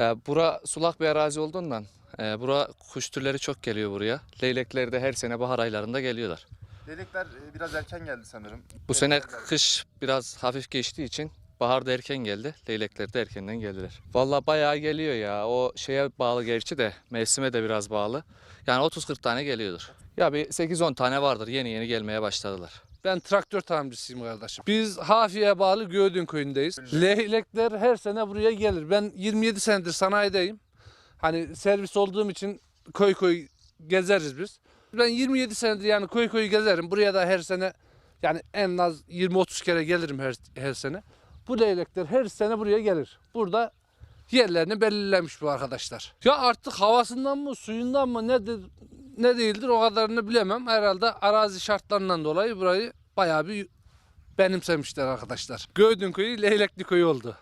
Ee, bura sulak bir arazi olduğundan e, bura kuş türleri çok geliyor buraya. Leylekler de her sene bahar aylarında geliyorlar. Leylekler e, biraz erken geldi sanırım. Bu sene kış biraz hafif geçtiği için baharda erken geldi. Leylekler de erkenden geldiler. Vallahi bayağı geliyor ya. O şeye bağlı gerçi de mevsime de biraz bağlı. Yani 30-40 tane geliyordur. Ya bir 8-10 tane vardır. Yeni yeni gelmeye başladılar. Ben traktör tamircisiyim kardeşim. Biz Hafiye bağlı Göğdün köyündeyiz. Leylekler her sene buraya gelir. Ben 27 senedir sanayideyim. Hani servis olduğum için köy köy gezeriz biz. Ben 27 senedir yani köy köy gezerim. Buraya da her sene yani en az 20-30 kere gelirim her, her sene. Bu leylekler her sene buraya gelir. Burada yerlerini belirlemiş bu arkadaşlar. Ya artık havasından mı suyundan mı nedir ne değildir o kadarını bilemem. Herhalde arazi şartlarından dolayı burayı bayağı bir benimsemişler arkadaşlar. Göğdün köyü Leylekli köyü oldu.